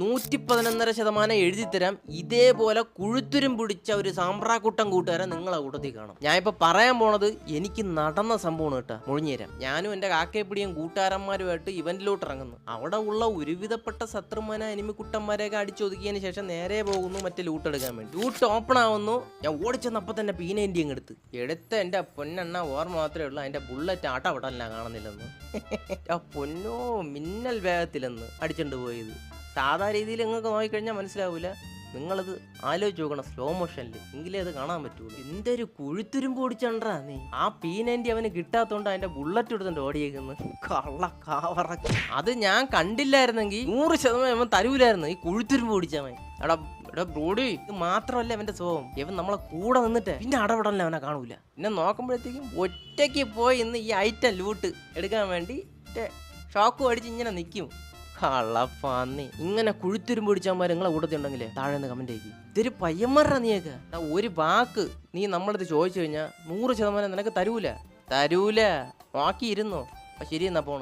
നൂറ്റി പതിനൊന്നര ശതമാനം എഴുതിത്തരാം. തരാം ഇതേപോലെ കുഴുത്തുരും പിടിച്ച ഒരു സാമ്പ്രാക്കൂട്ടം കൂട്ടുകാരെ നിങ്ങളെ കൂട്ടത്തിൽ കാണും. ഞാൻ ഇപ്പൊ പറയാൻ പോണത് എനിക്ക് നടന്ന സംഭവമാണ് കേട്ടോ. മുഴിഞ്ഞുതരാം. ഞാനും എന്റെ കാക്കയപ്പിടിയും കൂട്ടുകാരന്മാരുമായിട്ട് ഇവന്റിലോട്ട് ഇറങ്ങുന്നു. അവിടെ ഉള്ള ഒരുവിധപ്പെട്ട ശത്രുമാന എനിമിക്കുട്ടന്മാരെയൊക്കെ അടിച്ചൊതുക്കിയതിന് ശേഷം നേരെ പോകുന്നു മറ്റേ ലൂട്ട് എടുക്കാൻ വേണ്ടി. ലൂട്ട് ഓപ്പൺ ആവുന്നു. ഞാൻ ഓടിച്ചെന്നപ്പോ തന്നെ പീനേന്റിയും എടുത്ത് എടുത്ത എന്റെ പൊന്നെണ്ണ ഓർമ്മ മാത്രമേ ഉള്ളൂ. അതിന്റെ ബുള്ളറ്റ് ആട്ട അവിടെ കാണുന്നില്ലെന്ന്. പൊന്നോ മിന്നൽ വേഗത്തിലെന്ന് അടിച്ചോണ്ട് പോയത്. സാധാ രീതിയിൽ നിങ്ങൾക്ക് നോക്കിക്കഴിഞ്ഞാൽ മനസ്സിലാവില്ല നിങ്ങളത് ആലോചിച്ച് നോക്കണം സ്ലോ മോഷനിൽ എങ്കിലേ അത് കാണാൻ പറ്റുള്ളൂ. എന്തൊരു കുഴുത്തുരുമ്പ് ഓടിച്ചണ്ടാ നീ. ആ പീനേന്റി അവന് കിട്ടാത്തോണ്ട് അതിന്റെ ബുള്ളറ്റ് എടുത്തോണ്ട് ഓടിയേക്കുന്നു. കള്ള കാവറ അത് ഞാൻ കണ്ടില്ലായിരുന്നെങ്കിൽ നൂറ് ശതമാനം അവൻ തരൂലായിരുന്നു. ഈ കുഴുത്തുരുമ്പ് മതി എടാ എടാ ബ്രോഡി ഇത് മാത്രമല്ല അവന്റെ സ്വഭാവം. ഇവൻ നമ്മളെ കൂടെ നിന്നിട്ട് പിന്നെ അടപടല്ല അവനെ കാണൂല. പിന്നെ നോക്കുമ്പോഴത്തേക്കും ഒറ്റയ്ക്ക് പോയി ഇന്ന് ഈ ഐറ്റം ലൂട്ട് എടുക്കാൻ വേണ്ടി ഷോക്ക് അടിച്ച് ഇങ്ങനെ നിൽക്കും കള്ളപ്പാന്നി. ഇങ്ങനെ കുഴുത്തുരും പിടിച്ചാൽ നിങ്ങളെ കൂട്ടത്തിൽ ഉണ്ടെങ്കിലേ താഴെ നിന്ന് കമന്റ് ആക്കി ഇതൊരു പയ്യന്മാരുടെ നീയൊക്കെ ഒരു വാക്ക് നീ നമ്മളടുത്ത് ചോദിച്ചു കഴിഞ്ഞാൽ നൂറ് ശതമാനം നിനക്ക് തരൂല. തരൂല. ബാക്കി അപ്പൊ ശരി എന്നാ പോണു.